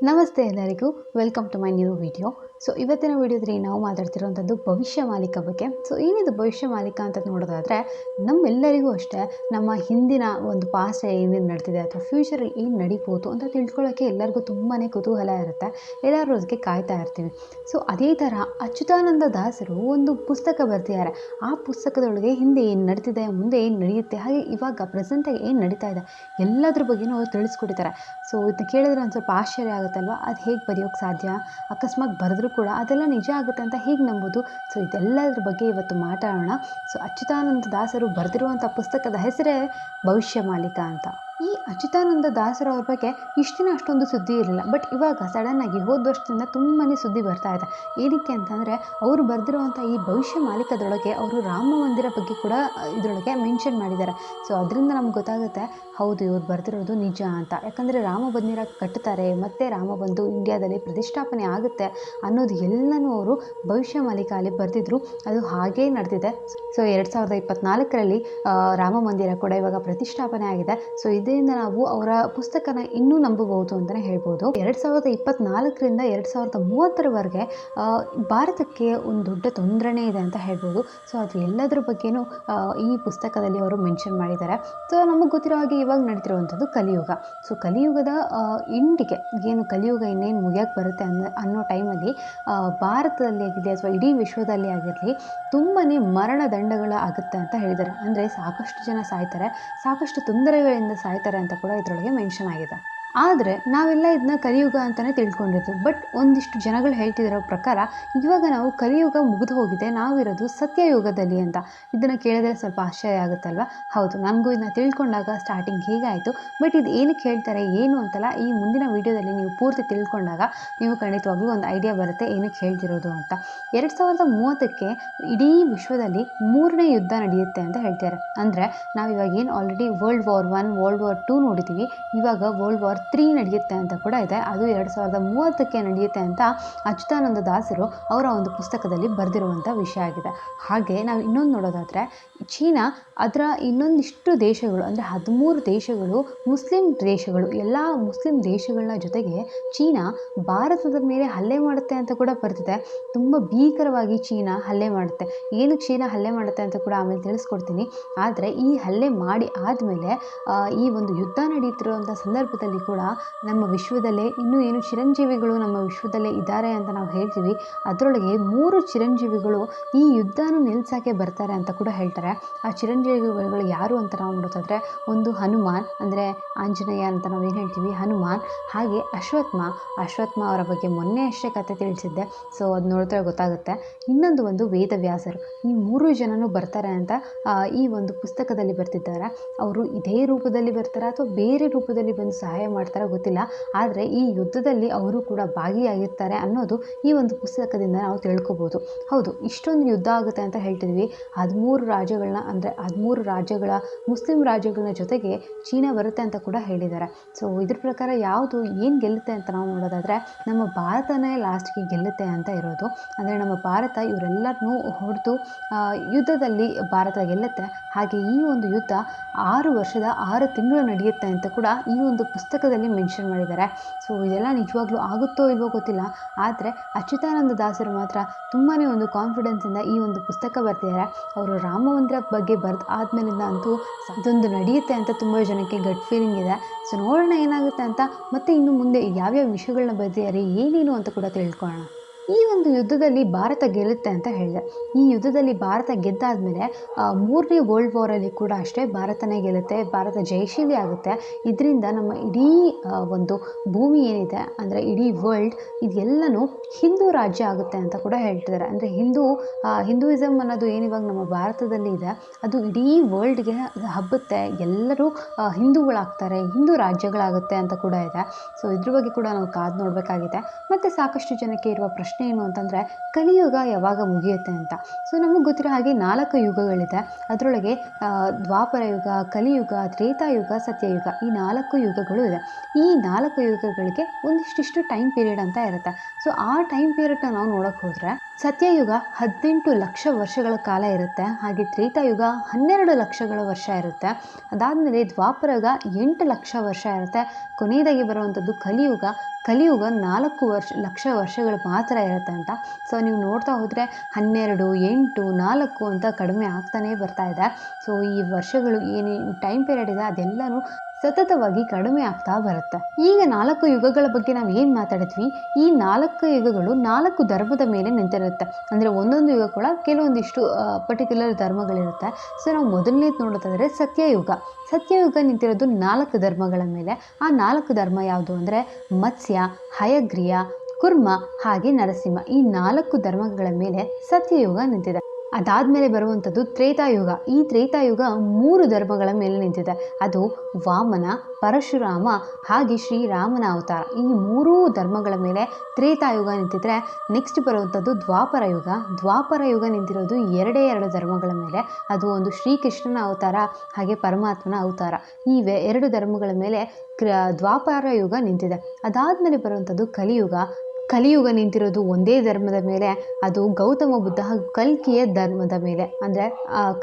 ನಮಸ್ತೆ ಎಲ್ಲರಿಗೂ welcome to my new video so ಇವತ್ತಿನ ವಿಡಿಯೋದಲ್ಲಿ ನಾವು ಮಾತಾಡ್ತಿರೋವಂಥದ್ದು ಭವಿಷ್ಯ ಮಾಲಿಕ ಬಗ್ಗೆ. ಸೊ ಏನಿದು ಭವಿಷ್ಯ ಮಾಲೀಕ ಅಂತ ನೋಡೋದಾದರೆ, ನಮ್ಮೆಲ್ಲರಿಗೂ ಅಷ್ಟೇ ನಮ್ಮ ಹಿಂದಿನ ಒಂದು ಪಾಸ್ಟ್ ಏನೇನು ನಡೆದಿದೆ ಅಥವಾ ಫ್ಯೂಚರಲ್ಲಿ ಏನು ನಡೀಬೋದು ಅಂತ ತಿಳ್ಕೊಳ್ಳೋಕ್ಕೆ ಎಲ್ಲರಿಗೂ ತುಂಬಾ ಕುತೂಹಲ ಇರುತ್ತೆ. ಎಲ್ಲರೂ ಅದಕ್ಕೆ ಕಾಯ್ತಾ ಇರ್ತೀವಿ. ಸೊ ಅದೇ ಥರ ಅಚ್ಯುತಾನಂದ ದಾಸರು ಒಂದು ಪುಸ್ತಕ ಬರ್ತಿದ್ದಾರೆ ಆ ಪುಸ್ತಕದೊಳಗೆ ಹಿಂದೆ ಏನು ನಡೀತಿದೆ, ಮುಂದೆ ಏನು ನಡೆಯುತ್ತೆ, ಹಾಗೆ ಇವಾಗ ಪ್ರೆಸೆಂಟಾಗಿ ಏನು ನಡೀತಾ ಇದೆ, ಎಲ್ಲದ್ರ ಬಗ್ಗೆನೂ ಅವ್ರು ತಿಳಿಸ್ಕೊಟ್ಟಿದ್ದಾರೆ. ಸೊ ಇದನ್ನ ಕೇಳಿದ್ರೆ ಒಂದು ಸ್ವಲ್ಪ ಆಶ್ಚರ್ಯ ಆಗುತ್ತಲ್ವ? ಅದು ಹೇಗೆ ಬರೆಯೋಕ್ಕೆ ಸಾಧ್ಯ? ಅಕಸ್ಮಾತ್ ಬರೆದ್ರೂ ಕೂಡ ಅದೆಲ್ಲ ನಿಜ ಆಗುತ್ತೆ ಅಂತ ಹೇಗೆ ನಂಬೋದು? ಸೊ ಇದೆಲ್ಲದ್ರ ಬಗ್ಗೆ ಇವತ್ತು ಮಾತಾಡೋಣ. ಸೊ ಅಚ್ಯುತಾನಂದ ದಾಸರು ಬರೆದಿರುವಂಥ ಪುಸ್ತಕದ ಹೆಸರೇ ಭವಿಷ್ಯ ಮಾಲೀಕ ಅಂತ. ಈ ಅಚ್ಯುತಾನಂದ ದಾಸರವ್ರ ಬಗ್ಗೆ ಇಷ್ಟು ದಿನ ಅಷ್ಟೊಂದು ಸುದ್ದಿ ಇರಲಿಲ್ಲ. ಬಟ್ ಇವಾಗ ಸಡನ್ನಾಗಿ ಹೋದ ವರ್ಷದಿಂದ ತುಂಬಾ ಸುದ್ದಿ ಬರ್ತಾ ಇದೆ. ಏನಕ್ಕೆ ಅಂತಂದರೆ, ಅವರು ಬರೆದಿರುವಂಥ ಈ ಭವಿಷ್ಯ ಮಾಲೀಕದೊಳಗೆ ಅವರು ರಾಮ ಮಂದಿರ ಬಗ್ಗೆ ಕೂಡ ಇದರೊಳಗೆ ಮೆನ್ಷನ್ ಮಾಡಿದ್ದಾರೆ. ಸೊ ಅದರಿಂದ ನಮ್ಗೆ ಗೊತ್ತಾಗುತ್ತೆ, ಹೌದು, ಇವ್ರು ಬರೆದಿರೋದು ನಿಜ ಅಂತ. ಯಾಕಂದರೆ ರಾಮ ಮಂದಿರ ಕಟ್ತಾರೆ, ಮತ್ತು ರಾಮ ಬಂದು ಇಂಡಿಯಾದಲ್ಲಿ ಪ್ರತಿಷ್ಠಾಪನೆ ಆಗುತ್ತೆ ಅನ್ನೋದು ಎಲ್ಲನೂ ಅವರು ಭವಿಷ್ಯ ಮಾಲೀಕ ಅಲ್ಲಿ ಬರೆದಿದ್ರು. ಅದು ಹಾಗೇ ನಡೆದಿದೆ. ಸೊ ಎರಡು ಸಾವಿರದ ಇಪ್ಪತ್ನಾಲ್ಕರಲ್ಲಿ ರಾಮ ಮಂದಿರ ಕೂಡ ಇವಾಗ ಪ್ರತಿಷ್ಠಾಪನೆ ಆಗಿದೆ. ಸೊ ಇದರಿಂದ ನಾವು ಅವರ ಪುಸ್ತಕನ ಇನ್ನೂ ನಂಬಬಹುದು ಅಂತಲೇ ಹೇಳ್ಬೋದು. ಎರಡು ಸಾವಿರದ ಇಪ್ಪತ್ನಾಲ್ಕರಿಂದ ಎರಡು ಸಾವಿರದ ಮೂವತ್ತರವರೆಗೆ ಭಾರತಕ್ಕೆ ಒಂದು ದೊಡ್ಡ ತೊಂದರೆನೇ ಇದೆ ಅಂತ ಹೇಳ್ಬೋದು. ಸೊ, ಅದು ಎಲ್ಲದರ ಬಗ್ಗೆನೂ ಈ ಪುಸ್ತಕದಲ್ಲಿ ಅವರು ಮೆನ್ಷನ್ ಮಾಡಿದ್ದಾರೆ. ಸೊ, ನಮಗೆ ಗೊತ್ತಿರೋ ಹಾಗೆ ಇವಾಗ ನಡೀತಿರುವಂಥದ್ದು ಕಲಿಯುಗ. ಸೊ, ಕಲಿಯುಗದ ಇಂಡಿಗೆ ಏನು ಕಲಿಯುಗ ಇನ್ನೇನು ಮುಗಿಯೋಕ್ಕೆ ಬರುತ್ತೆ ಅನ್ನೋ ಅನ್ನೋ ಟೈಮಲ್ಲಿ ಭಾರತದಲ್ಲಿ ಆಗಿರಲಿ ಅಥವಾ ಇಡೀ ವಿಶ್ವದಲ್ಲಿ ಆಗಿರಲಿ ತುಂಬಾ ಮರಣ ದಂಡಗಳು ಆಗುತ್ತೆ ಅಂತ ಹೇಳಿದ್ದಾರೆ. ಅಂದರೆ ಸಾಕಷ್ಟು ಜನ ಸಾಯ್ತಾರೆ. ಸಾಕಷ್ಟು ತೊಂದರೆಗಳಿಂದ ಸಾಯ್ತಾರೆ. ಅಂತ ಕೂಡ ಇದರೊಳಗೆ ಮೆನ್ಷನ್ ಆಗಿದೆ. ಆದರೆ ನಾವೆಲ್ಲ ಇದನ್ನ ಕಲಿಯುಗ ಅಂತಲೇ ತಿಳ್ಕೊಂಡಿದ್ದು. ಬಟ್ ಒಂದಿಷ್ಟು ಜನಗಳು ಹೇಳ್ತಿರೋ ಪ್ರಕಾರ, ಇವಾಗ ನಾವು ಕಲಿಯುಗ ಮುಗಿದು ಹೋಗಿದೆ, ನಾವಿರೋದು ಸತ್ಯಯುಗದಲ್ಲಿ ಅಂತ. ಇದನ್ನು ಕೇಳಿದ್ರೆ ಸ್ವಲ್ಪ ಆಶ್ಚರ್ಯ ಆಗುತ್ತಲ್ವ? ಹೌದು, ನನಗೂ ಇದನ್ನ ತಿಳ್ಕೊಂಡಾಗ ಸ್ಟಾರ್ಟಿಂಗ್ ಹೀಗಾಯಿತು. ಬಟ್ ಇದು ಏನಕ್ಕೆ ಹೇಳ್ತಾರೆ, ಏನು ಅಂತಲ್ಲ, ಈ ಮುಂದಿನ ವೀಡಿಯೋದಲ್ಲಿ ನೀವು ಪೂರ್ತಿ ತಿಳ್ಕೊಂಡಾಗ ನೀವು ಖಂಡಿತವಾಗ್ಲೂ ಒಂದು ಐಡಿಯಾ ಬರುತ್ತೆ, ಏನಕ್ಕೆ ಹೇಳ್ತಿರೋದು ಅಂತ. ಎರಡು ಸಾವಿರದ ಮೂವತ್ತಕ್ಕೆ ಇಡೀ ವಿಶ್ವದಲ್ಲಿ ಮೂರನೇ ಯುದ್ಧ ನಡೆಯುತ್ತೆ ಅಂತ ಹೇಳ್ತಾರೆ. ಅಂದರೆ ನಾವು ಇವಾಗ ಏನು already world war one world war two ನೋಡಿದ್ದೀವಿ. ಇವಾಗ ವರ್ಲ್ಡ್ ವಾರ್ ತ್ರೀ ನಡೆಯುತ್ತೆ ಅಂತ ಕೂಡ ಇದೆ. ಅದು ಎರಡು ಸಾವಿರದ ಮೂವತ್ತಕ್ಕೆ ನಡೆಯುತ್ತೆ ಅಂತ ಅಚ್ಯುತಾನಂದ ದಾಸರು ಅವರ ಒಂದು ಪುಸ್ತಕದಲ್ಲಿ ಬರೆದಿರುವಂಥ ವಿಷಯ ಆಗಿದೆ. ಹಾಗೆ ನಾವು ಇನ್ನೊಂದು ನೋಡೋದಾದರೆ, ಚೀನಾ ಅದರ ಇನ್ನೊಂದಿಷ್ಟು ದೇಶಗಳು, ಅಂದರೆ ಹದಿಮೂರು ದೇಶಗಳು, ಮುಸ್ಲಿಂ ದೇಶಗಳು, ಎಲ್ಲ ಮುಸ್ಲಿಂ ದೇಶಗಳ ಜೊತೆಗೆ ಚೀನಾ ಭಾರತದ ಮೇಲೆ ಹಲ್ಲೆ ಮಾಡುತ್ತೆ ಅಂತ ಕೂಡ ಬರ್ತಿದೆ ತುಂಬ ಭೀಕರವಾಗಿ ಚೀನಾ ಹಲ್ಲೆ ಮಾಡುತ್ತೆ. ಏನಕ್ಕೆ ಚೀನಾ ಹಲ್ಲೆ ಮಾಡುತ್ತೆ ಅಂತ ಕೂಡ ಆಮೇಲೆ ತಿಳಿಸ್ಕೊಡ್ತೀನಿ. ಆದರೆ ಈ ಹಲ್ಲೆ ಮಾಡಿ ಆದಮೇಲೆ ಈ ಒಂದು ಯುದ್ಧ ನಡೆಯುತ್ತಿರುವಂಥ ಸಂದರ್ಭದಲ್ಲಿ ಕೂಡ ನಮ್ಮ ವಿಶ್ವದಲ್ಲೇ ಇನ್ನೂ ಏನು ಚಿರಂಜೀವಿಗಳು ನಮ್ಮ ವಿಶ್ವದಲ್ಲೇ ಇದ್ದಾರೆ ಅಂತ ನಾವು ಹೇಳ್ತೀವಿ. ಅದರೊಳಗೆ ಮೂರು ಚಿರಂಜೀವಿಗಳು ಈ ಯುದ್ಧನ ನಿಲ್ಸೋಕ್ಕೆ ಬರ್ತಾರೆ ಅಂತ ಕೂಡ ಹೇಳ್ತಾರೆ. ಆ ಚಿರಂಜೀವಿಗಳು ಯಾರು ಅಂತ ನಾವು ನೋಡೋದಾದರೆ ಒಂದು ಹನುಮಾನ್, ಅಂದರೆ ಆಂಜನೇಯ ಅಂತ ನಾವು ಏನು ಹೇಳ್ತೀವಿ? ಹನುಮಾನ್, ಹಾಗೆ ಅಶ್ವತ್ಮ ಅಶ್ವತ್ಮ ಅವರ ಬಗ್ಗೆ ಮೊನ್ನೆ ಅಷ್ಟೇ ಕತೆ ತಿಳಿಸಿದ್ದೆ. ಸೊ ಅದು ನೋಡಿದ್ರೆ ಗೊತ್ತಾಗುತ್ತೆ. ಇನ್ನೊಂದು ಒಂದು ವೇದವ್ಯಾಸರು. ಈ ಮೂರು ಜನನು ಬರ್ತಾರೆ ಅಂತ ಈ ಒಂದು ಪುಸ್ತಕದಲ್ಲಿ ಬರ್ತಿದ್ದಾರೆ. ಅವರು ಇದೇ ರೂಪದಲ್ಲಿ ಬರ್ತಾರೆ ಅಥವಾ ಬೇರೆ ರೂಪದಲ್ಲಿ ಬಂದು ಸಹಾಯ ಮಾಡ್ತಾರೋ ಗೊತ್ತಿಲ್ಲ. ಆದರೆ ಈ ಯುದ್ಧದಲ್ಲಿ ಅವರು ಕೂಡ ಭಾಗಿಯಾಗಿರ್ತಾರೆ ಅನ್ನೋದು ಈ ಒಂದು ಪುಸ್ತಕದಿಂದ ನಾವು ತಿಳ್ಕೊಬೋದು. ಹೌದು, ಇಷ್ಟೊಂದು ಯುದ್ಧ ಆಗುತ್ತೆ ಅಂತ ಹೇಳ್ತಿದ್ವಿ. ಹದಿಮೂರು ರಾಜ್ಯಗಳನ್ನ ಅಂದರೆ ಹದಿಮೂರು ರಾಜ್ಯಗಳ, ಮುಸ್ಲಿಂ ರಾಜ್ಯಗಳ ಜೊತೆಗೆ ಚೀನಾ ಬರುತ್ತೆ ಅಂತ ಕೂಡ ಹೇಳಿದ್ದಾರೆ. ಸೊ ಇದ್ರ ಪ್ರಕಾರ ಯಾವುದು ಏನು ಗೆಲ್ಲುತ್ತೆ ಅಂತ ನಾವು ನೋಡೋದಾದರೆ ನಮ್ಮ ಭಾರತನೇ ಲಾಸ್ಟ್ಗೆ ಗೆಲ್ಲುತ್ತೆ ಅಂತ ಇರೋದು. ಅಂದರೆ ನಮ್ಮ ಭಾರತ ಇವರೆಲ್ಲರನ್ನೂ ಹೊಡೆದು ಯುದ್ಧದಲ್ಲಿ ಭಾರತ ಗೆಲ್ಲುತ್ತೆ. ಹಾಗೆ ಈ ಒಂದು ಯುದ್ಧ ಆರು ವರ್ಷದ ಆರು ತಿಂಗಳು ನಡೆಯುತ್ತೆ ಅಂತ ಕೂಡ ಈ ಒಂದು ಪುಸ್ತಕದಲ್ಲಿ ಮೆನ್ಷನ್ ಮಾಡಿದ್ದಾರೆ. ಸೊ ಇದೆಲ್ಲ ನಿಜವಾಗ್ಲೂ ಆಗುತ್ತೋ ಇಲ್ವೋ ಗೊತ್ತಿಲ್ಲ. ಆದರೆ ಅಚ್ಯುತಾನಂದ ದಾಸರು ಮಾತ್ರ ತುಂಬಾ ಒಂದು ಕಾನ್ಫಿಡೆನ್ಸಿಂದ ಈ ಒಂದು ಪುಸ್ತಕ ಬರ್ತಿದ್ದಾರೆ ಅವರು ರಾಮ ಮಂದಿರ ಬಗ್ಗೆ ಬರ್ದು ಆದ್ಮೇಲಿಂದ ಅಂತೂ ಅದೊಂದು ನಡೆಯುತ್ತೆ ಅಂತ ತುಂಬ ಜನಕ್ಕೆ ಗಟ್ ಫೀಲಿಂಗ್ ಇದೆ. ಸೊ ನೋಡೋಣ ಏನಾಗುತ್ತೆ ಅಂತ ಮತ್ತೆ ಇನ್ನು ಮುಂದೆ ಯಾವ್ಯಾವ ವಿಷಯಗಳನ್ನ ಬರೆದಿದ್ದಾರೆ, ಏನೇನು ಅಂತ ಕೂಡ ತಿಳ್ಕೊಳ್ಳೋಣ. ಈ ಒಂದು ಯುದ್ಧದಲ್ಲಿ ಭಾರತ ಗೆಲ್ಲುತ್ತೆ ಅಂತ ಹೇಳಿದೆ. ಈ ಯುದ್ಧದಲ್ಲಿ ಭಾರತ ಗೆದ್ದಾದಮೇಲೆ ಮೂರನೇ ವರ್ಲ್ಡ್ ವಾರಲ್ಲಿ ಕೂಡ ಅಷ್ಟೇ ಭಾರತನೇ ಗೆಲ್ಲುತ್ತೆ, ಭಾರತ ಜಯಶೀಲಿ ಆಗುತ್ತೆ. ಇದರಿಂದ ನಮ್ಮ ಇಡೀ ಒಂದು ಭೂಮಿ ಏನಿದೆ, ಅಂದರೆ ಇಡೀ ವರ್ಲ್ಡ್ ಇದೆಲ್ಲನೂ ಹಿಂದೂ ರಾಜ್ಯ ಆಗುತ್ತೆ ಅಂತ ಕೂಡ ಹೇಳ್ತಿದ್ದಾರೆ. ಅಂದರೆ ಹಿಂದೂ ಹಿಂದೂಯಿಸಮ್ ಅನ್ನೋದು ಏನಿವಾಗ ನಮ್ಮ ಭಾರತದಲ್ಲಿ ಇದೆ, ಅದು ಇಡೀ ವರ್ಲ್ಡ್ಗೆ ಹಬ್ಬುತ್ತೆ. ಎಲ್ಲರೂ ಹಿಂದೂಗಳಾಗ್ತಾರೆ, ಹಿಂದೂ ರಾಜ್ಯಗಳಾಗುತ್ತೆ ಅಂತ ಕೂಡ ಇದೆ. ಸೊ ಇದ್ರ ಬಗ್ಗೆ ಕೂಡ ನಾವು ಕಾದು ನೋಡಬೇಕಾಗಿದೆ. ಮತ್ತು ಸಾಕಷ್ಟು ಜನಕ್ಕೆ ಇರುವ ಪ್ರಶ್ನೆ ಪ್ರಶ್ನೆ ಏನು ಅಂತಂದರೆ, ಕಲಿಯುಗ ಯಾವಾಗ ಮುಗಿಯುತ್ತೆ ಅಂತ. ಸೊ ನಮಗೆ ಗೊತ್ತಿರೋ ಹಾಗೆ ನಾಲ್ಕು ಯುಗಗಳಿದೆ. ಅದರೊಳಗೆ ದ್ವಾಪರ ಯುಗ, ಕಲಿಯುಗ, ತ್ರೇತಾಯುಗ, ಸತ್ಯಯುಗ ಈ ನಾಲ್ಕು ಯುಗಗಳು ಇದೆ. ಈ ನಾಲ್ಕು ಯುಗಗಳಿಗೆ ಒಂದಿಷ್ಟಿಷ್ಟು ಟೈಮ್ ಪೀರಿಯಡ್ ಅಂತ ಇರುತ್ತೆ. ಸೊ ಆ ಟೈಮ್ ಪೀರಿಯಡ್ನ ನಾವು ನೋಡೋಕೆ ಹೋದರೆ, ಸತ್ಯಯುಗ ಹದಿನೆಂಟು ಲಕ್ಷ ವರ್ಷಗಳ ಕಾಲ ಇರುತ್ತೆ. ಹಾಗೆ ತ್ರೇತಾಯುಗ ಹನ್ನೆರಡು ಲಕ್ಷಗಳ ವರ್ಷ ಇರುತ್ತೆ. ಅದಾದಮೇಲೆ ದ್ವಾಪರಯುಗ ಎಂಟು ಲಕ್ಷ ವರ್ಷ ಇರುತ್ತೆ. ಕೊನೆಯದಾಗಿ ಬರುವಂಥದ್ದು ಕಲಿಯುಗ. ಕಲಿಯುಗ ನಾಲ್ಕು ವರ್ಷ, ಲಕ್ಷ ವರ್ಷಗಳು ಮಾತ್ರ ಇರುತ್ತೆ ಅಂತ. ಸೊ ನೀವು ನೋಡ್ತಾ ಹೋದರೆ ಹನ್ನೆರಡು, ಎಂಟು, ನಾಲ್ಕು ಅಂತ ಕಡಿಮೆ ಆಗ್ತಾನೇ ಬರ್ತಾ ಇದೆ. ಸೊ ಈ ವರ್ಷಗಳು ಏನೇನು ಟೈಮ್ ಪೀರಿಯಡ್ ಇದೆ, ಅದೆಲ್ಲನೂ ಸತತವಾಗಿ ಕಡಿಮೆ ಆಗ್ತಾ ಬರುತ್ತೆ. ಈಗ ನಾಲ್ಕು ಯುಗಗಳ ಬಗ್ಗೆ ನಾವು ಏನು ಮಾತಾಡಿದ್ವಿ? ಈ ನಾಲ್ಕು ಯುಗಗಳು ನಾಲ್ಕು ಧರ್ಮದ ಮೇಲೆ ನಿಂತಿರುತ್ತೆ. ಅಂದರೆ ಒಂದೊಂದು ಯುಗ ಕೂಡ ಕೆಲವೊಂದಿಷ್ಟು ಪರ್ಟಿಕ್ಯುಲರ್ ಧರ್ಮಗಳಿರುತ್ತೆ. ಸೊ ನಾವು ಮೊದಲನೇದು ನೋಡೋದಾದರೆ ಸತ್ಯಯುಗ. ಸತ್ಯಯುಗ ನಿಂತಿರೋದು ನಾಲ್ಕು ಧರ್ಮಗಳ ಮೇಲೆ. ಆ ನಾಲ್ಕು ಧರ್ಮ ಯಾವುದು ಅಂದರೆ ಮತ್ಸ್ಯ, ಹಯಗ್ರೀಯ ಕುರ್ಮ ಹಾಗೆ ನರಸಿಂಹ ಈ ನಾಲ್ಕು ಧರ್ಮಗಳ ಮೇಲೆ ಸತ್ಯಯುಗ ನಿಂತಿದೆ. ಅದಾದಮೇಲೆ ಬರುವಂಥದ್ದು ತ್ರೇತಾಯುಗ. ಈ ತ್ರೇತಾಯುಗ ಮೂರು ಧರ್ಮಗಳ ಮೇಲೆ ನಿಂತಿದೆ. ಅದು ವಾಮನ, ಪರಶುರಾಮ ಹಾಗೆ ಶ್ರೀರಾಮನ ಅವತಾರ. ಈ ಮೂರೂ ಧರ್ಮಗಳ ಮೇಲೆ ತ್ರೇತಾಯುಗ ನಿಂತಿದ್ರೆ ನೆಕ್ಸ್ಟ್ ಬರುವಂಥದ್ದು ದ್ವಾಪರ ಯುಗ. ದ್ವಾಪರ ಯುಗ ನಿಂತಿರೋದು ಎರಡೇ ಎರಡು ಧರ್ಮಗಳ ಮೇಲೆ. ಅದು ಒಂದು ಶ್ರೀಕೃಷ್ಣನ ಅವತಾರ ಹಾಗೆ ಪರಮಾತ್ಮನ ಅವತಾರ. ಈ ಎರಡು ಧರ್ಮಗಳ ಮೇಲೆ ದ್ವಾಪರ ಯುಗ ನಿಂತಿದೆ. ಅದಾದ್ಮೇಲೆ ಬರುವಂಥದ್ದು ಕಲಿಯುಗ. ಕಲಿಯುಗ ನಿಂತಿರೋದು ಒಂದೇ ಧರ್ಮದ ಮೇಲೆ, ಅದು ಗೌತಮ ಬುದ್ಧ ಹಾಗೂ ಕಲ್ಕಿಯ ಧರ್ಮದ ಮೇಲೆ. ಅಂದರೆ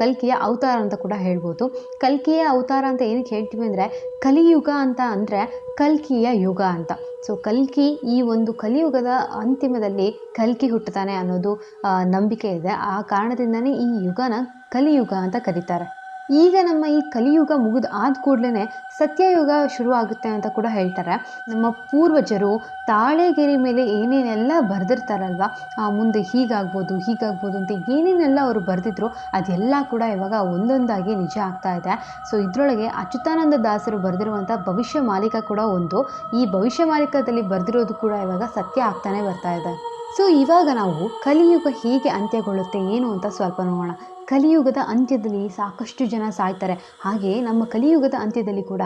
ಕಲ್ಕಿಯ ಅವತಾರ ಅಂತ ಕೂಡ ಹೇಳ್ಬೋದು. ಕಲ್ಕಿಯ ಅವತಾರ ಅಂತ ಏನಕ್ಕೆ ಹೇಳ್ತೀವಿ ಅಂದರೆ, ಕಲಿಯುಗ ಅಂತ ಅಂದರೆ ಕಲ್ಕಿಯ ಯುಗ ಅಂತ. ಸೊ ಕಲ್ಕಿ ಈ ಒಂದು ಕಲಿಯುಗದ ಅಂತಿಮದಲ್ಲಿ ಕಲ್ಕಿ ಹುಟ್ಟುತ್ತಾನೆ ಅನ್ನೋದು ನಂಬಿಕೆ ಇದೆ. ಆ ಕಾರಣದಿಂದನೇ ಈ ಯುಗನ ಕಲಿಯುಗ ಅಂತ ಕರೀತಾರೆ. ಈಗ ನಮ್ಮ ಈ ಕಲಿಯುಗ ಮುಗಿದು ಆದ ಕೂಡಲೇ ಸತ್ಯಯುಗ ಶುರುವಾಗುತ್ತೆ ಅಂತ ಕೂಡ ಹೇಳ್ತಾರೆ. ನಮ್ಮ ಪೂರ್ವಜರು ತಾಳೆಗೆರೆ ಮೇಲೆ ಏನೇನೆಲ್ಲ ಬರೆದಿರ್ತಾರಲ್ವ ಮುಂದೆ ಹೀಗಾಗ್ಬೋದು ಹೀಗಾಗ್ಬೋದು ಅಂತ ಏನೇನೆಲ್ಲ ಅವರು ಬರೆದಿದ್ರು ಅದೆಲ್ಲ ಕೂಡ ಇವಾಗ ಒಂದೊಂದಾಗಿ ನಿಜ ಆಗ್ತಾ ಇದೆ. ಸೊ ಇದರೊಳಗೆ ಅಚ್ಯುತಾನಂದ ದಾಸರು ಬರೆದಿರುವಂಥ ಭವಿಷ್ಯ ಮಾಲಿಕ ಕೂಡ ಒಂದು. ಈ ಭವಿಷ್ಯ ಮಾಲಿಕದಲ್ಲಿ ಬರೆದಿರೋದು ಕೂಡ ಇವಾಗ ಸತ್ಯ ಆಗ್ತಾನೆ ಬರ್ತಾ ಇದೆ. ಸೊ ಇವಾಗ ನಾವು ಕಲಿಯುಗ ಹೇಗೆ ಅಂತ್ಯಗೊಳ್ಳುತ್ತೆ, ಏನು ಅಂತ ಸ್ವಲ್ಪ ನೋಡೋಣ. ಕಲಿಯುಗದ ಅಂತ್ಯದಲ್ಲಿ ಸಾಕಷ್ಟು ಜನ ಸಾಯ್ತಾರೆ. ಹಾಗೆ ನಮ್ಮ ಕಲಿಯುಗದ ಅಂತ್ಯದಲ್ಲಿ ಕೂಡ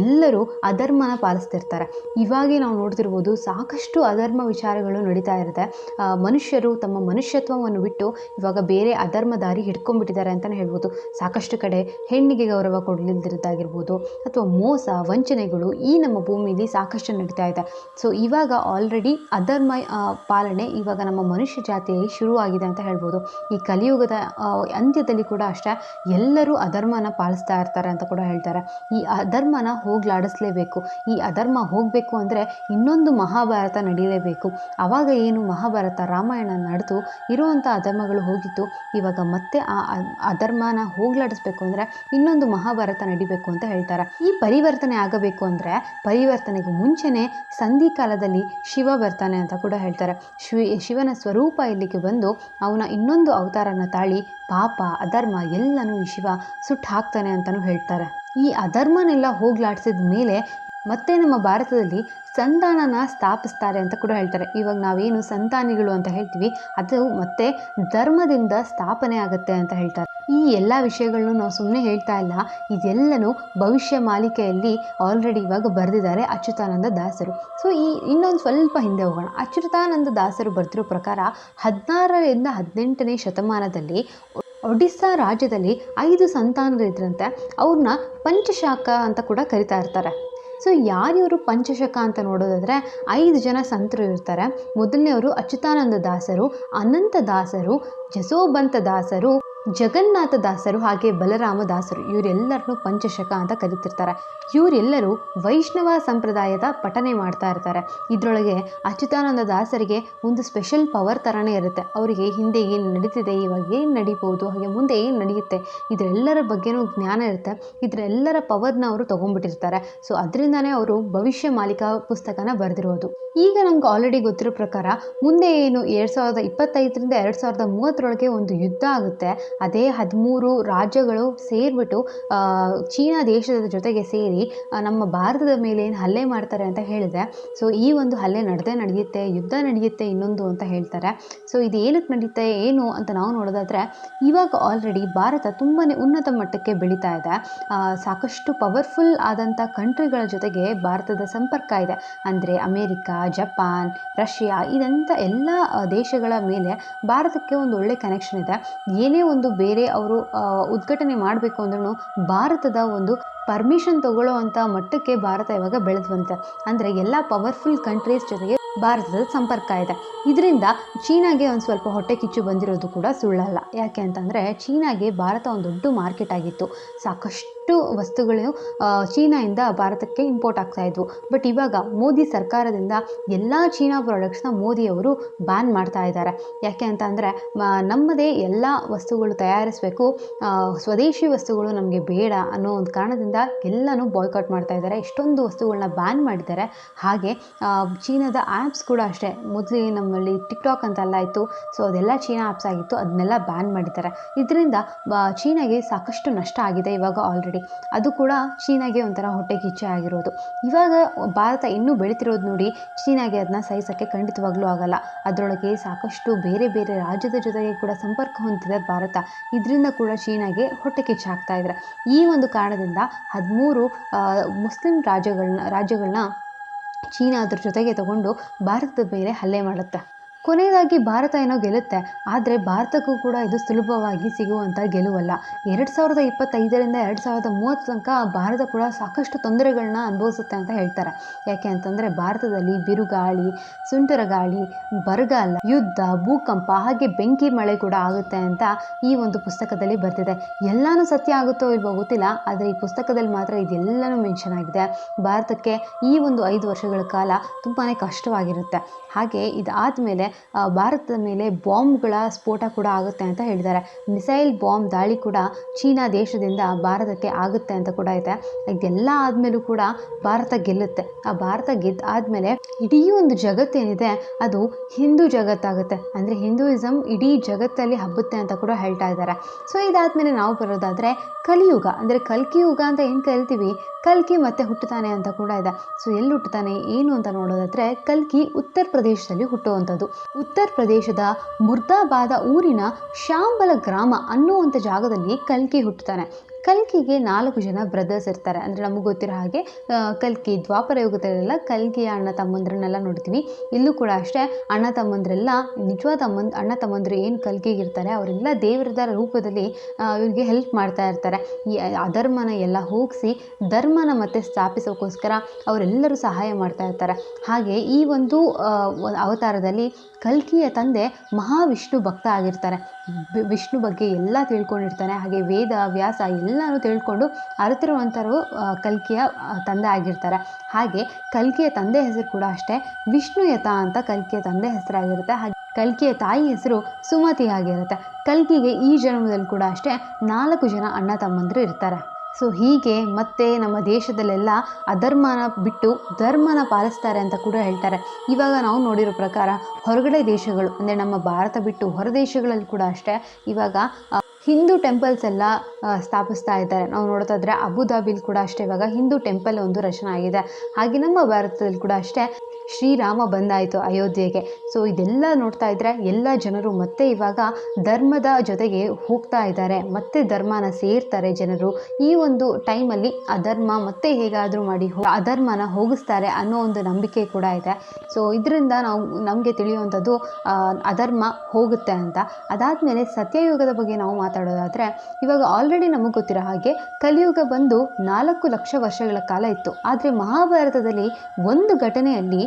ಎಲ್ಲರೂ ಅಧರ್ಮನ ಪಾಲಿಸ್ತಿರ್ತಾರೆ. ಇವಾಗೆ ನಾವು ನೋಡ್ತಿರ್ಬೋದು ಸಾಕಷ್ಟು ಅಧರ್ಮ ವಿಚಾರಗಳು ನಡೀತಾ ಇರುತ್ತೆ. ಮನುಷ್ಯರು ತಮ್ಮ ಮನುಷ್ಯತ್ವವನ್ನು ಬಿಟ್ಟು ಇವಾಗ ಬೇರೆ ಅಧರ್ಮ ದಾರಿ ಹಿಡ್ಕೊಂಡ್ಬಿಟ್ಟಿದ್ದಾರೆ ಅಂತಲೇ ಹೇಳ್ಬೋದು. ಸಾಕಷ್ಟು ಕಡೆ ಹೆಣ್ಣಿಗೆ ಗೌರವ ಕೊಡಲಿಲ್ದಿರೋದಾಗಿರ್ಬೋದು ಅಥವಾ ಮೋಸ, ವಂಚನೆಗಳು ಈ ನಮ್ಮ ಭೂಮಿಯಲ್ಲಿ ಸಾಕಷ್ಟು ನಡೀತಾ ಇದೆ. ಸೊ ಇವಾಗ ಆಲ್ರೆಡಿ ಅಧರ್ಮ ಪಾಲನೆ ಇವಾಗ ನಮ್ಮ ಮನುಷ್ಯ ಜಾತಿಯಲ್ಲಿ ಶುರುವಾಗಿದೆ ಅಂತ ಹೇಳ್ಬೋದು. ಈ ಕಲಿಯುಗದ ಅಂತ್ಯದಲ್ಲಿ ಕೂಡ ಅಷ್ಟೇ ಎಲ್ಲರೂ ಅಧರ್ಮನ ಪಾಲಿಸ್ತಾ ಇರ್ತಾರೆ ಅಂತ ಕೂಡ ಹೇಳ್ತಾರೆ. ಈ ಅಧರ್ಮನ ಹೋಗ್ಲಾಡಿಸ್ಲೇಬೇಕು. ಈ ಅಧರ್ಮ ಹೋಗಬೇಕು ಅಂದರೆ ಇನ್ನೊಂದು ಮಹಾಭಾರತ ನಡೀಲೇಬೇಕು. ಆವಾಗ ಏನು ಮಹಾಭಾರತ ರಾಮಾಯಣ ನಡೆದು ಇರುವಂಥ ಅಧರ್ಮಗಳು ಹೋಗಿತ್ತು. ಇವಾಗ ಮತ್ತೆ ಆ ಅಧರ್ಮನ ಹೋಗ್ಲಾಡಿಸ್ಬೇಕು ಅಂದರೆ ಇನ್ನೊಂದು ಮಹಾಭಾರತ ನಡಿಬೇಕು ಅಂತ ಹೇಳ್ತಾರೆ. ಈ ಪರಿವರ್ತನೆ ಆಗಬೇಕು ಅಂದರೆ ಪರಿವರ್ತನೆಗೆ ಮುಂಚೆನೇ ಸಂಧಿ ಕಾಲದಲ್ಲಿ ಶಿವ ಬರ್ತಾನೆ ಅಂತ ಕೂಡ ಹೇಳ್ತಾರೆ. ಶಿವ ಶಿವನ ಸ್ವರೂಪ ಇಲ್ಲಿಗೆ ಬಂದು ಅವನ ಇನ್ನೊಂದು ಅವತಾರನ ತಾಳಿ ಪಾಪ ಅಧರ್ಮ ಎಲ್ಲನೂ ಈ ಶಿವ ಸುಟ್ಟು ಹಾಕ್ತಾನೆ ಅಂತಲೂ ಹೇಳ್ತಾರೆ. ಈ ಅಧರ್ಮನೆಲ್ಲ ಹೋಗ್ಲಾಡಿಸಿದ ಮೇಲೆ ಮತ್ತೆ ನಮ್ಮ ಭಾರತದಲ್ಲಿ ಸಂತಾನನ ಸ್ಥಾಪಿಸ್ತಾರೆ ಅಂತ ಕೂಡ ಹೇಳ್ತಾರೆ. ಇವಾಗ ನಾವೇನು ಸಂತಾನಿಗಳು ಅಂತ ಹೇಳ್ತೀವಿ, ಅದು ಮತ್ತೆ ಧರ್ಮದಿಂದ ಸ್ಥಾಪನೆ ಆಗುತ್ತೆ ಅಂತ ಹೇಳ್ತಾರೆ. ಈ ಎಲ್ಲ ವಿಷಯಗಳನ್ನು ನಾವು ಸುಮ್ಮನೆ ಹೇಳ್ತಾ ಇಲ್ಲ. ಇದೆಲ್ಲನೂ ಭವಿಷ್ಯ ಮಾಲಿಕೆಯಲ್ಲಿ ಆಲ್ರೆಡಿ ಇವಾಗ ಬರೆದಿದ್ದಾರೆ ಅಚ್ಯುತಾನಂದ ದಾಸರು. ಸೊ ಈ ಇನ್ನೊಂದು ಸ್ವಲ್ಪ ಹಿಂದೆ ಹೋಗೋಣ. ಅಚ್ಯುತಾನಂದ ದಾಸರು ಬರೆದಿರೋ ಪ್ರಕಾರ ಹದಿನಾರರಿಂದ ಹದಿನೆಂಟನೇ ಶತಮಾನದಲ್ಲಿ ಒಡಿಸ್ಸಾ ರಾಜ್ಯದಲ್ಲಿ ಐದು ಸಂತಾನಗಳಿದ್ರಂತೆ ಅವ್ರನ್ನ ಪಂಚಶಾಖ ಅಂತ ಕೂಡ ಕರಿತಾ ಇರ್ತಾರೆ. ಸೊ ಯಾರಿವರು ಪಂಚಶಕ ಅಂತ ನೋಡೋದಾದರೆ, ಐದು ಜನ ಸಂತರು ಇರ್ತಾರೆ. ಮೊದಲನೆಯವರು ಅಚ್ಯುತಾನಂದ ದಾಸರು, ಅನಂತ ದಾಸರು, ಜಸೋಬಂತ ದಾಸರು. ಜಗನ್ನಾಥ ದಾಸರು ಹಾಗೆ ಬಲರಾಮ ದಾಸರು ಇವರೆಲ್ಲರನ್ನು ಪಂಚಶಕ ಅಂತ ಕರೀತಿರ್ತಾರೆ. ಇವರೆಲ್ಲರೂ ವೈಷ್ಣವ ಸಂಪ್ರದಾಯದ ಪಠನೆ ಮಾಡ್ತಾ ಇರ್ತಾರೆ. ಇದರೊಳಗೆ ಅಚ್ಯುತಾನಂದ ದಾಸರಿಗೆ ಒಂದು ಸ್ಪೆಷಲ್ ಪವರ್ ಥರನೇ ಇರುತ್ತೆ. ಅವರಿಗೆ ಹಿಂದೆ ಏನು ನಡೀತಿದೆ, ಇವಾಗ ಏನು ನಡೀಬೋದು ಹಾಗೆ ಮುಂದೆ ಏನು ನಡೆಯುತ್ತೆ, ಇದರೆಲ್ಲರ ಬಗ್ಗೆನೂ ಜ್ಞಾನ ಇರುತ್ತೆ. ಇದರೆಲ್ಲರ ಪವರ್ನ ಅವರು ತೊಗೊಂಡ್ಬಿಟ್ಟಿರ್ತಾರೆ. ಸೊ ಅದರಿಂದನೇ ಅವರು ಭವಿಷ್ಯ ಮಾಲಿಕಾ ಪುಸ್ತಕನ ಬರೆದಿರೋದು. ಈಗ ನಂಗೆ ಆಲ್ರೆಡಿ ಗೊತ್ತಿರೋ ಪ್ರಕಾರ ಮುಂದೆ ಏನು ಎರಡು ಸಾವಿರದ ಇಪ್ಪತ್ತೈದರಿಂದ ಎರಡು ಸಾವಿರದ ಮೂವತ್ತರೊಳಗೆ ಒಂದು ಯುದ್ಧ ಆಗುತ್ತೆ. ಅದೇ ಹದಿಮೂರು ರಾಜ್ಯಗಳು ಸೇರಿಬಿಟ್ಟು ಚೀನಾ ದೇಶದ ಜೊತೆಗೆ ಸೇರಿ ನಮ್ಮ ಭಾರತದ ಮೇಲೆ ಏನು ಹಲ್ಲೆ ಮಾಡ್ತಾರೆ ಅಂತ ಹೇಳಿದೆ ಸೊ ಈ ಒಂದು ಹಲ್ಲೆ ನಡೆದೇ ನಡೆಯುತ್ತೆ, ಯುದ್ಧ ನಡೆಯುತ್ತೆ ಇನ್ನೊಂದು ಅಂತ ಹೇಳ್ತಾರೆ. ಸೊ ಇದು ಏನಕ್ಕೆ ನಡೆಯುತ್ತೆ ಏನು ಅಂತ ನಾವು ನೋಡೋದಾದರೆ, ಇವಾಗ ಆಲ್ರೆಡಿ ಭಾರತ ತುಂಬಾ ಉನ್ನತ ಮಟ್ಟಕ್ಕೆ ಬೆಳೀತಾ ಇದೆ. ಸಾಕಷ್ಟು ಪವರ್ಫುಲ್ ಆದಂಥ ಕಂಟ್ರಿಗಳ ಜೊತೆಗೆ ಭಾರತದ ಸಂಪರ್ಕ ಇದೆ. ಅಂದರೆ ಅಮೇರಿಕಾ, ಜಪಾನ್, ರಷ್ಯಾ ಇದಂಥ ಎಲ್ಲ ದೇಶಗಳ ಮೇಲೆ ಭಾರತಕ್ಕೆ ಒಂದು ಒಳ್ಳೆ ಕನೆಕ್ಷನ್ ಇದೆ. ಏನೇ ಒಂದು ಬೇರೆ ಅವರು ಉದ್ಘಾಟನೆ ಮಾಡಬೇಕು ಅಂದ್ರೂ ಭಾರತದ ಒಂದು ಪರ್ಮಿಷನ್ ತಗೊಳ್ಳೋ ಅಂಥ ಮಟ್ಟಕ್ಕೆ ಭಾರತ ಇವಾಗ ಬೆಳೆದು ಬಂತೆ ಅಂದರೆ ಎಲ್ಲ ಪವರ್ಫುಲ್ ಕಂಟ್ರೀಸ್ ಜೊತೆಗೆ ಭಾರತದ ಸಂಪರ್ಕ ಇದೆ. ಇದರಿಂದ ಚೀನಾಗೆ ಒಂದು ಸ್ವಲ್ಪ ಹೊಟ್ಟೆ ಕಿಚ್ಚು ಬಂದಿರೋದು ಕೂಡ ಸುಳ್ಳಲ್ಲ. ಯಾಕೆ ಅಂತಂದರೆ ಚೀನಾಗೆ ಭಾರತ ಒಂದು ದೊಡ್ಡ ಮಾರ್ಕೆಟ್ ಆಗಿತ್ತು. ಸಾಕಷ್ಟು ವಸ್ತುಗಳು ಚೀನಾಯಿಂದ ಭಾರತಕ್ಕೆ ಇಂಪೋರ್ಟ್ ಆಗ್ತಾ ಇದ್ವು. ಬಟ್ ಇವಾಗ ಮೋದಿ ಸರ್ಕಾರದಿಂದ ಎಲ್ಲ ಚೀನಾ ಪ್ರಾಡಕ್ಟ್ಸ್ನ ಮೋದಿಯವರು ಬ್ಯಾನ್ ಮಾಡ್ತಾ ಇದ್ದಾರೆ. ಯಾಕೆ ಅಂತ ಅಂದರೆ ನಮ್ಮದೇ ಎಲ್ಲ ವಸ್ತುಗಳು ತಯಾರಿಸಬೇಕು. ಸ್ವದೇಶಿ ವಸ್ತುಗಳು ನಮಗೆ ಬೇಡ ಅನ್ನೋ ಒಂದು ಕಾರಣದಿಂದ ಎಲ್ಲನೂ ಬಾಯ್ಕಾಟ್ ಮಾಡ್ತಾ ಇದ್ದಾರೆ. ಎಷ್ಟೊಂದು ವಸ್ತುಗಳನ್ನ ಬ್ಯಾನ್ ಮಾಡಿದ್ದಾರೆ. ಹಾಗೆ ಚೀನಾದ ಆ್ಯಪ್ಸ್ ಕೂಡ ಅಷ್ಟೇ. ಮೊದಲು ನಮ್ಮಲ್ಲಿ ಟಿಕ್ಟಾಕ್ ಅಂತೆಲ್ಲ ಇತ್ತು. ಸೊ ಅದೆಲ್ಲ ಚೀನಾ ಆ್ಯಪ್ಸ್ ಆಗಿತ್ತು. ಅದನ್ನೆಲ್ಲ ಬ್ಯಾನ್ ಮಾಡಿದ್ದಾರೆ. ಇದರಿಂದ ಚೀನಾಗೆ ಸಾಕಷ್ಟು ನಷ್ಟ ಆಗಿದೆ ಇವಾಗ ಆಲ್ರೆಡಿ ಅದು ಕೂಡ ಚೀನಾಗೆ ಒಂಥರ ಹೊಟ್ಟೆ ಕಿಚ್ಚೆ ಆಗಿರೋದು. ಇವಾಗ ಭಾರತ ಇನ್ನೂ ಬೆಳೀತಿರೋದು ನೋಡಿ, ಚೀನಾಗೆ ಅದನ್ನ ಸಹಿಸೋಕ್ಕೆ ಖಂಡಿತವಾಗ್ಲೂ ಆಗಲ್ಲ. ಅದರೊಳಗೆ ಸಾಕಷ್ಟು ಬೇರೆ ಬೇರೆ ರಾಜ್ಯದ ಜೊತೆಗೆ ಕೂಡ ಸಂಪರ್ಕ ಹೊಂದಿದೆ ಭಾರತ. ಇದರಿಂದ ಕೂಡ ಚೀನಾಗೆ ಹೊಟ್ಟೆ ಕಿಚ್ಚಾಗ್ತಾ ಇದ್ದಾರೆ ಈ ಒಂದು ಕಾರಣದಿಂದ ಹದಿಮೂರು ಮುಸ್ಲಿಂ ರಾಜ್ಯಗಳನ್ನ ರಾಜ್ಯಗಳನ್ನ ಚೀನಾ ಅದ್ರ ಜೊತೆಗೆ ತಗೊಂಡು ಭಾರತದ ಮೇಲೆ ಹಲ್ಲೆ ಮಾಡುತ್ತೆ. ಕೊನೆಯದಾಗಿ ಭಾರತ ಏನೋ ಗೆಲ್ಲುತ್ತೆ, ಆದರೆ ಭಾರತಕ್ಕೂ ಕೂಡ ಇದು ಸುಲಭವಾಗಿ ಸಿಗುವಂಥ ಗೆಲುವಲ್ಲ. ಎರಡು ಸಾವಿರದ ಇಪ್ಪತ್ತೈದರಿಂದ ಎರಡು ಸಾವಿರದ ಮೂವತ್ತು ತನಕ ಭಾರತ ಕೂಡ ಸಾಕಷ್ಟು ತೊಂದರೆಗಳನ್ನ ಅನುಭವಿಸುತ್ತೆ ಅಂತ ಹೇಳ್ತಾರೆ. ಯಾಕೆ ಅಂತಂದರೆ ಭಾರತದಲ್ಲಿ ಬಿರುಗಾಳಿ ಸುಂಟರ ಗಾಳಿ ಬರಗಾಲ, ಯುದ್ಧ, ಭೂಕಂಪ, ಹಾಗೆ ಬೆಂಕಿ ಮಳೆ ಕೂಡ ಆಗುತ್ತೆ ಅಂತ ಈ ಒಂದು ಪುಸ್ತಕದಲ್ಲಿ ಬರ್ತಿದೆ ಎಲ್ಲನೂ ಸತ್ಯ ಆಗುತ್ತೋ ಇಲ್ವೋ ಗೊತ್ತಿಲ್ಲ, ಆದರೆ ಈ ಪುಸ್ತಕದಲ್ಲಿ ಮಾತ್ರ ಇದೆಲ್ಲನೂ ಮೆನ್ಷನ್ ಆಗಿದೆ. ಭಾರತಕ್ಕೆ ಈ ಒಂದು ಐದು ವರ್ಷಗಳ ಕಾಲ ತುಂಬಾ ಕಷ್ಟವಾಗಿರುತ್ತೆ. ಹಾಗೆ ಇದಾದಮೇಲೆ ಭಾರತದ ಮೇಲೆ ಬಾಂಬ್ಗಳ ಸ್ಫೋಟ ಕೂಡ ಆಗುತ್ತೆ ಅಂತ ಹೇಳಿದ್ದಾರೆ. ಮಿಸೈಲ್ ಬಾಂಬ್ ದಾಳಿ ಕೂಡ ಚೀನಾ ದೇಶದಿಂದ ಭಾರತಕ್ಕೆ ಆಗುತ್ತೆ ಅಂತ ಕೂಡ ಇದೆ. ಇದೆಲ್ಲ ಆದಮೇಲೂ ಕೂಡ ಭಾರತ ಗೆಲ್ಲುತ್ತೆ. ಆ, ಭಾರತ ಗೆದ್ದ ಆದಮೇಲೆ ಇಡೀ ಒಂದು ಜಗತ್ತೇನಿದೆ ಅದು ಹಿಂದೂ ಜಗತ್ತಾಗುತ್ತೆ. ಅಂದರೆ ಹಿಂದೂಯಿಸಮ್ ಇಡೀ ಜಗತ್ತಲ್ಲಿ ಹಬ್ಬುತ್ತೆ ಅಂತ ಕೂಡ ಹೇಳ್ತಾ ಇದ್ದಾರೆ. ಸೊ, ಇದಾದಮೇಲೆ ನಾವು ಬರೋದಾದರೆ ಕಲಿಯುಗ. ಅಂದರೆ ಕಲ್ಕಿ ಯುಗ ಅಂತ ಏನು ಕರಿತೀವಿ? ಕಲ್ಕಿ ಮತ್ತೆ ಹುಟ್ಟುತ್ತಾನೆ ಅಂತ ಕೂಡ ಇದೆ. ಸೊ, ಎಲ್ಲಿ ಹುಟ್ಟುತ್ತಾನೆ, ಏನು ಅಂತ ನೋಡೋದಾದರೆ ಕಲ್ಕಿ ಉತ್ತರ ಪ್ರದೇಶದಲ್ಲಿ ಹುಟ್ಟುವಂಥದ್ದು. ಉತ್ತರ ಪ್ರದೇಶದ ಮುರ್ದಾಬಾದ ಊರಿನ ಶ್ಯಾಂಬಲ ಗ್ರಾಮ ಅನ್ನುವಂಥ ಜಾಗದಲ್ಲಿ ಕಲ್ಕಿ ಹುಟ್ಟುತ್ತಾನೆ. ಕಲ್ಕಿಗೆ ನಾಲ್ಕು ಜನ ಬ್ರದರ್ಸ್ ಇರ್ತಾರೆ. ಅಂದರೆ ನಮಗೆ ಗೊತ್ತಿರೋ ಹಾಗೆ ಕಲ್ಕಿ ದ್ವಾಪರ ಯುಗದಲ್ಲೆಲ್ಲ ಕಲ್ಕಿಯ ಅಣ್ಣ ತಮ್ಮಂದ್ರನ್ನೆಲ್ಲ ನೋಡ್ತೀವಿ. ಇಲ್ಲೂ ಕೂಡ ಅಷ್ಟೇ, ಅಣ್ಣ ತಮ್ಮಂದ್ರೆಲ್ಲ, ನಿಜವಾದ ತಮ್ಮಂದ್ ಅಣ್ಣ ತಮ್ಮಂದ್ರು ಏನು ಕಲ್ಕಿಗೆ ಇರ್ತಾರೆ ಅವರೆಲ್ಲ ದೇವರದ ರೂಪದಲ್ಲಿ ಇವರಿಗೆ ಹೆಲ್ಪ್ ಮಾಡ್ತಾ ಇರ್ತಾರೆ. ಈ ಅಧರ್ಮನ ಎಲ್ಲ ಹೋಗಿಸಿ, ಧರ್ಮನ ಮತ್ತೆ ಸ್ಥಾಪಿಸೋಕ್ಕೋಸ್ಕರ ಅವರೆಲ್ಲರೂ ಸಹಾಯ ಮಾಡ್ತಾ ಇರ್ತಾರೆ. ಹಾಗೆ ಈ ಒಂದು ಅವತಾರದಲ್ಲಿ ಕಲ್ಕಿಯ ತಂದೆ ಮಹಾವಿಷ್ಣು ಭಕ್ತ ಆಗಿರ್ತಾರೆ. ವಿಷ್ಣು ಬಗ್ಗೆ ಎಲ್ಲ ತಿಳ್ಕೊಂಡಿರ್ತಾನೆ. ಹಾಗೆ ವೇದ, ವ್ಯಾಸ ಎಲ್ಲನೂ ತಿಳ್ಕೊಂಡು ಅರಿತಿರುವಂಥವರು ಕಲ್ಕಿಯ ತಂದೆ ಆಗಿರ್ತಾರೆ. ಹಾಗೆ ಕಲ್ಕಿಯ ತಂದೆ ಹೆಸರು ಕೂಡ ಅಷ್ಟೇ. ವಿಷ್ಣುಯತ ಅಂತ ಕಲ್ಕಿಯ ತಂದೆ ಹೆಸರಾಗಿರುತ್ತೆ. ಹಾಗೆ ಕಲ್ಕಿಯ ತಾಯಿ ಹೆಸರು ಸುಮತಿ ಆಗಿರುತ್ತೆ. ಕಲ್ಕಿಗೆ ಈ ಜನ್ಮದಲ್ಲಿ ಕೂಡ ಅಷ್ಟೇ ನಾಲ್ಕು ಜನ ಅಣ್ಣ ತಮ್ಮಂದಿರು ಇರ್ತಾರೆ. ಸೊ ಹೀಗೆ ಮತ್ತೆ ನಮ್ಮ ದೇಶದಲ್ಲೆಲ್ಲ ಅಧರ್ಮನ ಬಿಟ್ಟು ಧರ್ಮನ ಪಾಲಿಸ್ತಾರೆ ಅಂತ ಕೂಡ ಹೇಳ್ತಾರೆ. ಇವಾಗ ನಾವು ನೋಡಿರೋ ಪ್ರಕಾರ ಹೊರಗಡೆ ದೇಶಗಳು, ಅಂದರೆ ನಮ್ಮ ಭಾರತ ಬಿಟ್ಟು ಹೊರ ದೇಶಗಳಲ್ಲಿ ಕೂಡ ಅಷ್ಟೇ ಇವಾಗ ಹಿಂದೂ ಟೆಂಪಲ್ಸ್ ಎಲ್ಲ ಸ್ಥಾಪಿಸ್ತಾ ಇದ್ದಾರೆ. ನಾವು ನೋಡ್ತಾ ಇದ್ರೆ ಅಬುದಾಬಿಲ್ ಕೂಡ ಅಷ್ಟೇ ಇವಾಗ ಹಿಂದೂ ಟೆಂಪಲ್ ಒಂದು ರಚನೆ ಆಗಿದೆ. ಹಾಗೆ ನಮ್ಮ ಭಾರತದಲ್ಲಿ ಕೂಡ ಅಷ್ಟೇ. ಶ್ರೀರಾಮ ಬಂದಾಯಿತು ಅಯೋಧ್ಯೆಗೆ. ಸೊ ಇದೆಲ್ಲ ನೋಡ್ತಾ ಇದ್ರೆ ಎಲ್ಲ ಜನರು ಮತ್ತೆ ಇವಾಗ ಧರ್ಮದ ಜೊತೆಗೆ ಹೋಗ್ತಾ ಇದ್ದಾರೆ. ಮತ್ತೆ ಧರ್ಮನ ಸೇರ್ತಾರೆ ಜನರು. ಈ ಒಂದು ಟೈಮಲ್ಲಿ ಅಧರ್ಮ ಮತ್ತೆ ಹೇಗಾದರೂ ಮಾಡಿ ಅಧರ್ಮನ ಹೋಗಿಸ್ತಾರೆ ಅನ್ನೋ ಒಂದು ನಂಬಿಕೆ ಕೂಡ ಇದೆ. ಸೊ ಇದರಿಂದ ನಾವು, ನಮಗೆ ತಿಳಿಯುವಂಥದ್ದು ಅಧರ್ಮ ಹೋಗುತ್ತೆ ಅಂತ. ಅದಾದಮೇಲೆ ಸತ್ಯಯುಗದ ಬಗ್ಗೆ ನಾವು ಮಾತಾಡೋದಾದರೆ, ಇವಾಗ ಆಲ್ರೆಡಿ ನಮಗೆ ಗೊತ್ತಿರೋ ಹಾಗೆ ಕಲಿಯುಗ ಬಂದು ನಾಲ್ಕು ಲಕ್ಷ ವರ್ಷಗಳ ಕಾಲ ಇತ್ತು. ಆದರೆ ಮಹಾಭಾರತದಲ್ಲಿ ಒಂದು ಘಟನೆಯಲ್ಲಿ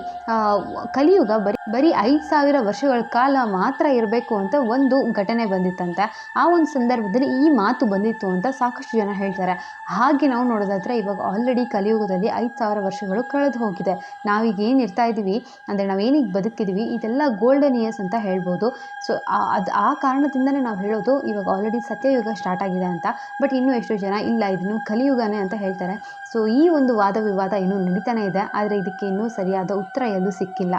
ಕಲಿಯುಗ ಬರೀ ಬರೀ ಐದು ಸಾವಿರ ವರ್ಷಗಳ ಕಾಲ ಮಾತ್ರ ಇರಬೇಕು ಅಂತ ಒಂದು ಘಟನೆ ಬಂದಿತ್ತಂತೆ. ಆ ಒಂದು ಸಂದರ್ಭದಲ್ಲಿ ಈ ಮಾತು ಬಂದಿತ್ತು ಅಂತ ಸಾಕಷ್ಟು ಜನ ಹೇಳ್ತಾರೆ. ಹಾಗೆ ನಾವು ನೋಡೋದಾದ್ರೆ ಇವಾಗ ಆಲ್ರೆಡಿ ಕಲಿಯುಗದಲ್ಲಿ ಐದು ಸಾವಿರ ವರ್ಷಗಳು ಕಳೆದು ಹೋಗಿದೆ. ನಾವೀಗ ಏನು ಇರ್ತಾ ಇದ್ದೀವಿ ಅಂದರೆ ನಾವೇನಿಗೆ ಬದುಕಿದ್ದೀವಿ ಇದೆಲ್ಲ ಗೋಲ್ಡನ್ ಇಯರ್ಸ್ ಅಂತ ಹೇಳ್ಬೋದು. ಸೊ ಅದು, ಆ ಕಾರಣದಿಂದಲೇ ನಾವು ಹೇಳೋದು ಇವಾಗ ಆಲ್ರೆಡಿ ಸತ್ಯಯುಗ ಸ್ಟಾರ್ಟ್ ಆಗಿದೆ ಅಂತ. ಬಟ್ ಇನ್ನೂ ಎಷ್ಟೋ ಜನ ಇಲ್ಲ ಇದನ್ನು ಕಲಿಯುಗನೇ ಅಂತ ಹೇಳ್ತಾರೆ. ಸೊ ಈ ಒಂದು ವಾದ ವಿವಾದ ಇನ್ನೂ ನಡೀತಾನೆ ಇದೆ. ಆದರೆ ಇದಕ್ಕೆ ಇನ್ನೂ ಸರಿಯಾದ ಉತ್ತರ ಉತ್ತರ ಎಲ್ಲೂ ಸಿಕ್ಕಿಲ್ಲ.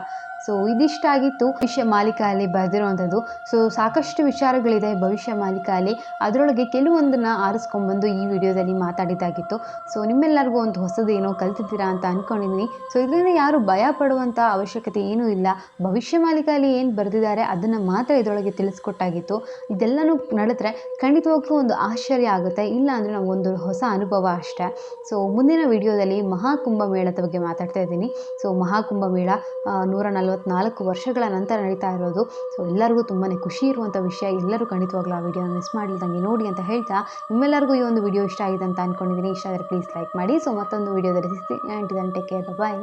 ಸೊ ಇದಿಷ್ಟಾಗಿತ್ತು. ಭವಿಷ್ಯ ಮಾಲಿಕ ಅಲ್ಲಿ ಬರೆದಿರುವಂಥದ್ದು. ಸೊ ಸಾಕಷ್ಟು ವಿಚಾರಗಳಿದೆ ಭವಿಷ್ಯ ಮಾಲಿಕ ಅಲ್ಲಿ ಅದರೊಳಗೆ ಕೆಲವೊಂದನ್ನು ಆರಿಸ್ಕೊಂಡ್ಬಂದು ಈ ವಿಡಿಯೋದಲ್ಲಿ ಮಾತಾಡಿದ್ದಾಗಿತ್ತು. ಸೊ ನಿಮ್ಮೆಲ್ಲರಿಗೂ ಒಂದು ಹೊಸದೇನೋ ಕಲ್ತಿದ್ದೀರಾ ಅಂತ ಅಂದ್ಕೊಂಡಿದ್ದೀನಿ ಸೊ ಇದರಿಂದ ಯಾರು ಭಯ ಪಡುವಂಥ ಅವಶ್ಯಕತೆ ಏನೂ ಇಲ್ಲ. ಭವಿಷ್ಯ ಮಾಲಿಕ ಅಲ್ಲಿ ಏನು ಬರೆದಿದ್ದಾರೆ ಅದನ್ನು ಮಾತ್ರ ಇದರೊಳಗೆ ತಿಳಿಸ್ಕೊಟ್ಟಾಗಿತ್ತು. ಇದೆಲ್ಲನೂ ನಡೆದ್ರೆ ಖಂಡಿತವಾಗ್ಲೂ ಒಂದು ಆಶ್ಚರ್ಯ ಆಗುತ್ತೆ. ಇಲ್ಲ ಅಂದರೆ ನಮಗೊಂದು ಹೊಸ ಅನುಭವ ಅಷ್ಟೇ. ಸೊ ಮುಂದಿನ ವಿಡಿಯೋದಲ್ಲಿ ಮಹಾಕುಂಭ ಮೇಳದ ಬಗ್ಗೆ ಮಾತಾಡ್ತಾ ಇದ್ದೀನಿ. ಸೊ ಮಹಾಕುಂಭ ಮೇಳ ಆ, ನೂರ ನಲವತ್ನಾಲ್ಕು ವರ್ಷಗಳ ನಂತರ ನಡೀತಾ ಇರೋದು. ಸೊ ಎಲ್ಲರಿಗೂ ತುಂಬಾ ಖುಷಿ ಇರುವಂಥ ವಿಷಯ. ಎಲ್ಲರೂ ಖಂಡಿತವಾಗ್ಲೂ ಆ ವಿಡಿಯೋನ ಮಿಸ್ ಮಾಡಿಲ್ದಂಗೆ ನೋಡಿ ಅಂತ ಹೇಳ್ತಾ, ನಿಮ್ಮೆಲ್ಲರಿಗೂ ಈ ಒಂದು ವಿಡಿಯೋ ಇಷ್ಟ ಆಗಿದೆ ಅಂತ ಅಂದ್ಕೊಂಡಿದ್ದೀನಿ ಇಷ್ಟ ಆದರೆ ಪ್ಲೀಸ್ ಲೈಕ್ ಮಾಡಿ. ಸೊ ಮತ್ತೊಂದು ವಿಡಿಯೋದಲ್ಲಿ ಸಿಗ್ತೀನಿ. And take care bye